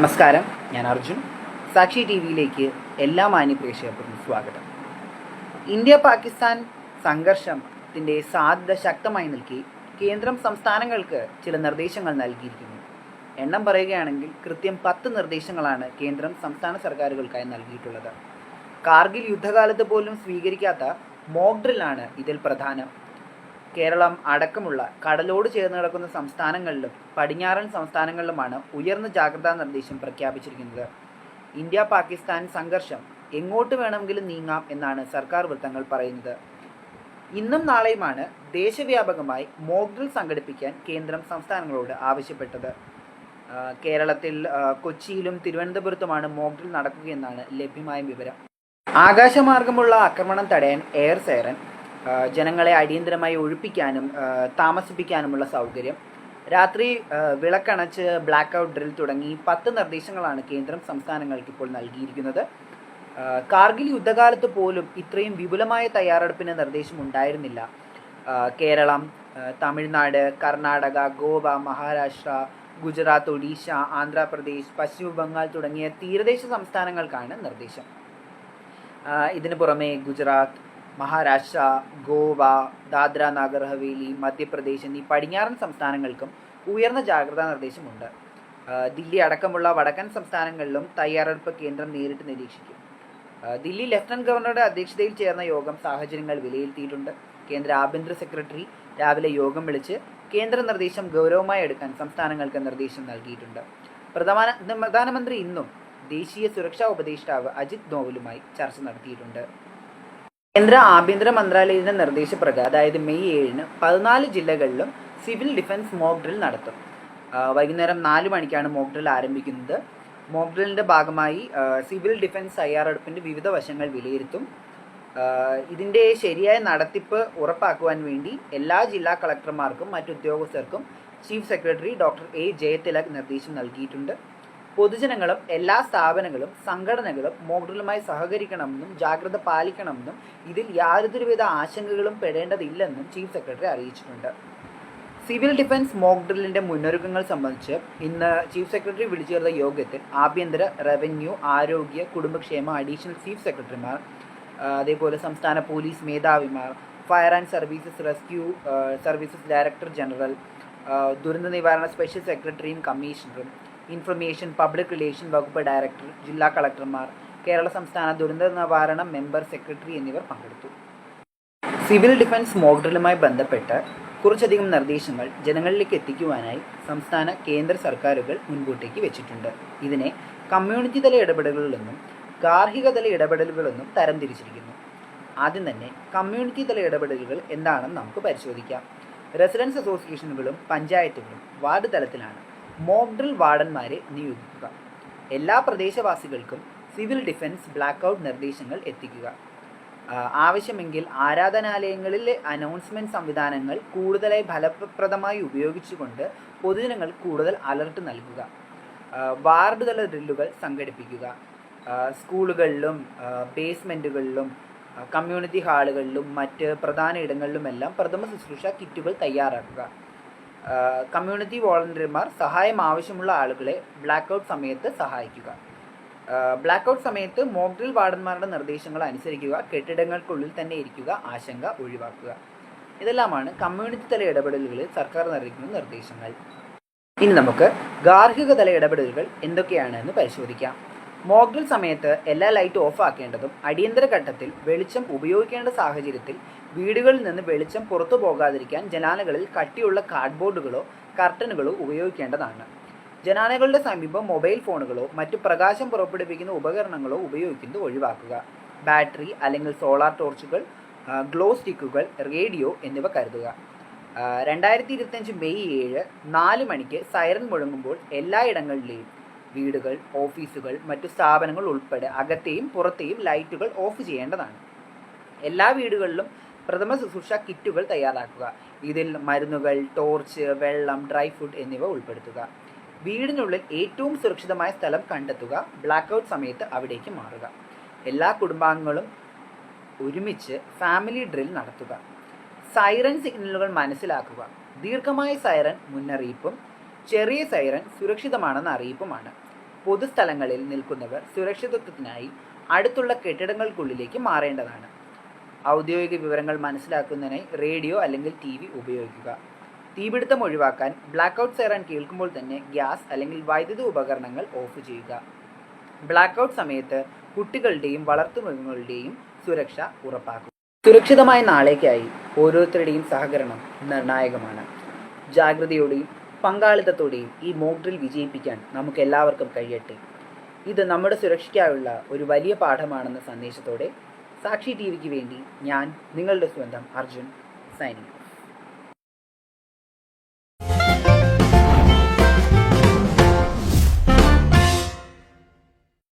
നമസ്കാരം. ഞാൻ അർജുൻ. സാക്ഷി ടി വിയിലേക്ക് എല്ലാ മാന്യ പ്രേക്ഷകർക്കും സ്വാഗതം. ഇന്ത്യ പാകിസ്ഥാൻ സംഘർഷത്തിന്റെ സാധ്യത ശക്തമായി നൽകി കേന്ദ്രം സംസ്ഥാനങ്ങൾക്ക് ചില നിർദ്ദേശങ്ങൾ നൽകിയിരിക്കുന്നു. എണ്ണം പറയുകയാണെങ്കിൽ കൃത്യം പത്ത് നിർദ്ദേശങ്ങളാണ് കേന്ദ്രം സംസ്ഥാന സർക്കാരുകൾക്കായി നൽകിയിട്ടുള്ളത്. കാർഗിൽ യുദ്ധകാലത്ത് പോലും സ്വീകരിക്കാത്ത മോക്ഡ്രിലാണ് ഇതിൽ പ്രധാനം. കേരളം അടക്കമുള്ള കടലോട് ചേർന്ന് കിടക്കുന്ന സംസ്ഥാനങ്ങളിലും പടിഞ്ഞാറൻ സംസ്ഥാനങ്ങളിലുമാണ് ഉയർന്ന ജാഗ്രതാ നിർദ്ദേശം പ്രഖ്യാപിച്ചിരിക്കുന്നത്. ഇന്ത്യ പാകിസ്ഥാൻ സംഘർഷം എങ്ങോട്ട് വേണമെങ്കിലും നീങ്ങാം എന്നാണ് സർക്കാർ വൃത്തങ്ങൾ പറയുന്നത്. ഇന്നും നാളെയുമാണ് ദേശവ്യാപകമായി മോക്ഡ്രിൽ സംഘടിപ്പിക്കാൻ കേന്ദ്രം സംസ്ഥാനങ്ങളോട് ആവശ്യപ്പെട്ടത്. കേരളത്തിൽ കൊച്ചിയിലും തിരുവനന്തപുരത്തുമാണ് മോക്ഡ്രിൽ നടക്കുകയെന്നാണ് ലഭ്യമായ വിവരം. ആകാശമാർഗമുള്ള ആക്രമണം തടയാൻ എയർ സൈറൻ ജനങ്ങളെ അടിയന്തരമായി ഒഴിപ്പിക്കാനും താമസിപ്പിക്കാനുമുള്ള സൗകര്യം. രാത്രി വിളക്കണച്ച് ബ്ലാക്ക് ഔട്ട് ഡ്രിൽ തുടങ്ങി പത്ത് നിർദ്ദേശങ്ങളാണ് കേന്ദ്രം സംസ്ഥാനങ്ങൾക്ക് ഇപ്പോൾ നൽകിയിരിക്കുന്നത്. കാർഗിൽ യുദ്ധകാലത്ത് പോലും ഇത്രയും വിപുലമായ തയ്യാറെടുപ്പിന് നിർദ്ദേശം ഉണ്ടായിരുന്നില്ല. കേരളം തമിഴ്നാട് കർണാടക ഗോവ മഹാരാഷ്ട്ര ഗുജറാത്ത് ഒഡീഷ ആന്ധ്രാപ്രദേശ് പശ്ചിമ ബംഗാൾ തുടങ്ങിയ തീരദേശ സംസ്ഥാനങ്ങൾക്കാണ് നിർദ്ദേശം. ഇതിനു പുറമെ ഗുജറാത്ത് മഹാരാഷ്ട്ര ഗോവ ദാദ്ര നാഗർ ഹവേലി മധ്യപ്രദേശ് എന്നീ പടിഞ്ഞാറൻ സംസ്ഥാനങ്ങൾക്കും ഉയർന്ന ജാഗ്രതാ നിർദ്ദേശമുണ്ട്. ദില്ലി അടക്കമുള്ള വടക്കൻ സംസ്ഥാനങ്ങളിലും തയ്യാറെടുപ്പ് കേന്ദ്രം നേരിട്ട് നിരീക്ഷിക്കും. ദില്ലി ലഫ്റ്റനന്റ് ഗവർണറുടെ അധ്യക്ഷതയിൽ ചേർന്ന യോഗം സാഹചര്യങ്ങൾ വിലയിരുത്തിയിട്ടുണ്ട്. കേന്ദ്ര ആഭ്യന്തര സെക്രട്ടറി രാവിലെ യോഗം വിളിച്ച് കേന്ദ്ര നിർദ്ദേശം ഗൗരവമായി എടുക്കാൻ സംസ്ഥാനങ്ങൾക്ക് നിർദ്ദേശം നൽകിയിട്ടുണ്ട്. പ്രധാന പ്രധാനമന്ത്രി ഇന്നും ദേശീയ സുരക്ഷാ ഉപദേഷ്ടാവ് അജിത് ഡോവലുമായി ചർച്ച നടത്തിയിട്ടുണ്ട്. കേന്ദ്ര ആഭ്യന്തര മന്ത്രാലയത്തിന്റെ നിർദ്ദേശപ്രകാരം അതായത് മെയ് ഏഴിന് പതിനാല് ജില്ലകളിലും സിവിൽ ഡിഫൻസ് മോക്ക് ഡ്രിൽ നടത്തും. വൈകുന്നേരം നാല് മണിക്കാണ് മോക്ക് ഡ്രിൽ ആരംഭിക്കുന്നത്. മോക്ക് ഡ്രില്ലിന്റെ ഭാഗമായി സിവിൽ ഡിഫൻസ് തയ്യാറെടുപ്പിന്റെ വിവിധ വശങ്ങൾ വിലയിരുത്തും. ഇതിന്റെ ശരിയായ നടത്തിപ്പ് ഉറപ്പാക്കുവാൻ വേണ്ടി എല്ലാ ജില്ലാ കളക്ടർമാർക്കും മറ്റു ഉദ്യോഗസ്ഥർക്കും chief secretary doctor A Jayathilak നിർദ്ദേശം നൽകിയിട്ടുണ്ട്. പൊതുജനങ്ങളും എല്ലാ സ്ഥാപനങ്ങളും സംഘടനകളും മോഡലുമായി സഹകരിക്കണമെന്നും ജാഗ്രത പാലിക്കണമെന്നും ഇതിൽ യാതൊരുവിധ ആശങ്കകളും പെടേണ്ടതില്ലെന്നും ചീഫ് സെക്രട്ടറി അറിയിച്ചിട്ടുണ്ട്. സിവിൽ ഡിഫൻസ് മോക്ക് ഡ്രില്ലിന്റെ മുന്നൊരുക്കങ്ങൾ സംബന്ധിച്ച് ഇന്ന് ചീഫ് സെക്രട്ടറി വിളിച്ചു ചേർന്ന യോഗത്തിൽ ആഭ്യന്തര റവന്യൂ ആരോഗ്യ കുടുംബക്ഷേമ അഡീഷണൽ ചീഫ് സെക്രട്ടറിമാർ അതേപോലെ സംസ്ഥാന police മേധാവിമാർ fire and services rescue services director general ദുരന്ത നിവാരണ സ്പെഷ്യൽ സെക്രട്ടറിയും കമ്മീഷണറും ഇൻഫർമേഷൻ പബ്ലിക് റിലേഷൻ വകുപ്പ് ഡയറക്ടർ ജില്ലാ കളക്ടർമാർ കേരള സംസ്ഥാന ദുരന്ത നിവാരണ മെമ്പർ സെക്രട്ടറി എന്നിവർ പങ്കെടുത്തു. സിവിൽ ഡിഫൻസ് മോഡലുമായി ബന്ധപ്പെട്ട് കുറച്ചധികം നിർദ്ദേശങ്ങൾ ജനങ്ങളിലേക്ക് എത്തിക്കുവാനായി സംസ്ഥാന കേന്ദ്ര സർക്കാരുകൾ മുൻകൂട്ടേക്ക് വെച്ചിട്ടുണ്ട്. ഇതിനെ കമ്മ്യൂണിറ്റി തല ഇടപെടലുകളെന്നും ഗാർഹിക തല ഇടപെടലുകളെന്നും തരംതിരിച്ചിരിക്കുന്നു. ആദ്യം തന്നെ കമ്മ്യൂണിറ്റി തല ഇടപെടലുകൾ എന്താണെന്ന് നമുക്ക് പരിശോധിക്കാം. റെസിഡൻസ് അസോസിയേഷനുകളും പഞ്ചായത്തുകളും വാർഡ് തലത്തിലാണ് മോക്ക് ഡ്രിൽ വാർഡന്മാരെ നിയോഗിക്കുക. എല്ലാ പ്രദേശവാസികൾക്കും സിവിൽ ഡിഫൻസ് ബ്ലാക്ക് ഔട്ട് നിർദ്ദേശങ്ങൾ എത്തിക്കുക. ആവശ്യമെങ്കിൽ ആരാധനാലയങ്ങളിലെ അനൗൺസ്മെന്റ് സംവിധാനങ്ങൾ കൂടുതലായി ഫലപ്രദമായി ഉപയോഗിച്ചുകൊണ്ട് പൊതുജനങ്ങൾ കൂടുതൽ അലർട്ട് നൽകുക. വാർഡ് തല ഡ്രില്ലുകൾ സംഘടിപ്പിക്കുക. സ്കൂളുകളിലും ബേസ്മെന്റുകളിലും കമ്മ്യൂണിറ്റി ഹാളുകളിലും മറ്റ് പ്രധാന ഇടങ്ങളിലുമെല്ലാം പ്രഥമ ശുശ്രൂഷ കിറ്റുകൾ തയ്യാറാക്കുക. കമ്മ്യൂണിറ്റി വോളണ്ടിയർമാർ സഹായം ആവശ്യമുള്ള ആളുകളെ ബ്ലാക്ക് ഔട്ട് സമയത്ത് സഹായിക്കുക. ബ്ലാക്ക് ഔട്ട് സമയത്ത് മോക്ഡ്രിൽ വാർഡന്മാരുടെ നിർദ്ദേശങ്ങൾ അനുസരിക്കുക കെട്ടിടങ്ങൾക്കുള്ളിൽ തന്നെ ഇരിക്കുക ആശങ്ക ഒഴിവാക്കുക. ഇതെല്ലാമാണ് കമ്മ്യൂണിറ്റി തല ഇടപെടലുകളിൽ സർക്കാർ നൽകുന്ന നിർദ്ദേശങ്ങൾ. ഇനി നമുക്ക് ഗാർഹിക തല ഇടപെടലുകൾ എന്തൊക്കെയാണ് എന്ന് പരിശോധിക്കാം. മോക്ഡ്രിൽ സമയത്ത് എല്ലാ ലൈറ്റും ഓഫ് ആക്കേണ്ടതും അടിയന്തര ഘട്ടത്തിൽ വെളിച്ചം ഉപയോഗിക്കേണ്ട സാഹചര്യത്തിൽ വീടുകളിൽ നിന്ന് വെളിച്ചം പുറത്തു പോകാതിരിക്കാൻ ജനാലകളിൽ കട്ടിയുള്ള കാർഡ്ബോർഡുകളോ കർട്ടനുകളോ ഉപയോഗിക്കേണ്ടതാണ്. ജനാലകളുടെ സമീപം മൊബൈൽ ഫോണുകളോ മറ്റു പ്രകാശം പുറപ്പെടുവിക്കുന്ന ഉപകരണങ്ങളോ ഉപയോഗിക്കുന്നത് ഒഴിവാക്കുക. ബാറ്ററി അല്ലെങ്കിൽ സോളാർ ടോർച്ചുകൾ ഗ്ലോ സ്റ്റിക്കുകൾ റേഡിയോ എന്നിവ കരുതുക. രണ്ടായിരത്തി ഇരുപത്തഞ്ച് മെയ് ഏഴ് നാല് മണിക്ക് സൈറൻ മുഴങ്ങുമ്പോൾ എല്ലായിടങ്ങളിലെയും വീടുകൾ ഓഫീസുകൾ മറ്റു സ്ഥാപനങ്ങൾ ഉൾപ്പെടെ അകത്തെയും പുറത്തെയും ലൈറ്റുകൾ ഓഫ് ചെയ്യേണ്ടതാണ്. എല്ലാ വീടുകളിലും പ്രഥമ ശുശ്രൂഷ കിറ്റുകൾ തയ്യാറാക്കുക. ഇതിൽ മരുന്നുകൾ ടോർച്ച് വെള്ളം ഡ്രൈ ഫുഡ് എന്നിവ ഉൾപ്പെടുത്തുക. വീടിനുള്ളിൽ ഏറ്റവും സുരക്ഷിതമായ സ്ഥലം കണ്ടെത്തുക. ബ്ലാക്ക് ഔട്ട് സമയത്ത് അവിടേക്ക് മാറുക. എല്ലാ കുടുംബാംഗങ്ങളും ഒരുമിച്ച് ഫാമിലി ഡ്രിൽ നടത്തുക. സൈറൻ സിഗ്നലുകൾ മനസ്സിലാക്കുക. ദീർഘമായ സൈറൻ മുന്നറിയിപ്പും ചെറിയ സൈറൻ സുരക്ഷിതമാണെന്ന അറിയിപ്പുമാണ്. പൊതുസ്ഥലങ്ങളിൽ നിൽക്കുന്നവർ സുരക്ഷിതത്വത്തിനായി അടുത്തുള്ള കെട്ടിടങ്ങൾക്കുള്ളിലേക്ക് മാറേണ്ടതാണ്. ഔദ്യോഗിക വിവരങ്ങൾ മനസ്സിലാക്കുന്നതിനായി റേഡിയോ അല്ലെങ്കിൽ ടി വി ഉപയോഗിക്കുക. തീപിടുത്തം ഒഴിവാക്കാൻ ബ്ലാക്ക് ഔട്ട് സൈറൺ കേൾക്കുമ്പോൾ തന്നെ ഗ്യാസ് അല്ലെങ്കിൽ വൈദ്യുതി ഉപകരണങ്ങൾ ഓഫ് ചെയ്യുക. ബ്ലാക്ക് ഔട്ട് സമയത്ത് കുട്ടികളുടെയും വളർത്തുമൃഗങ്ങളുടെയും സുരക്ഷ ഉറപ്പാക്കുക. സുരക്ഷിതമായ നാളേക്കായി ഓരോരുത്തരുടെയും സഹകരണം നിർണായകമാണ്. ജാഗ്രതയോടെയും പങ്കാളിത്തത്തോടെയും ഈ മോക്ക് ഡ്രിൽ വിജയിപ്പിക്കാൻ നമുക്ക് എല്ലാവർക്കും കഴിയട്ടെ. ഇത് നമ്മുടെ സുരക്ഷയ്ക്കായുള്ള ഒരു വലിയ പാഠമാണെന്ന സന്ദേശത്തോടെ സാക്ഷി ടി വിക്ക് വേണ്ടി ഞാൻ നിങ്ങളുടെ സ്വന്തം അർജുൻ സൈനിങ്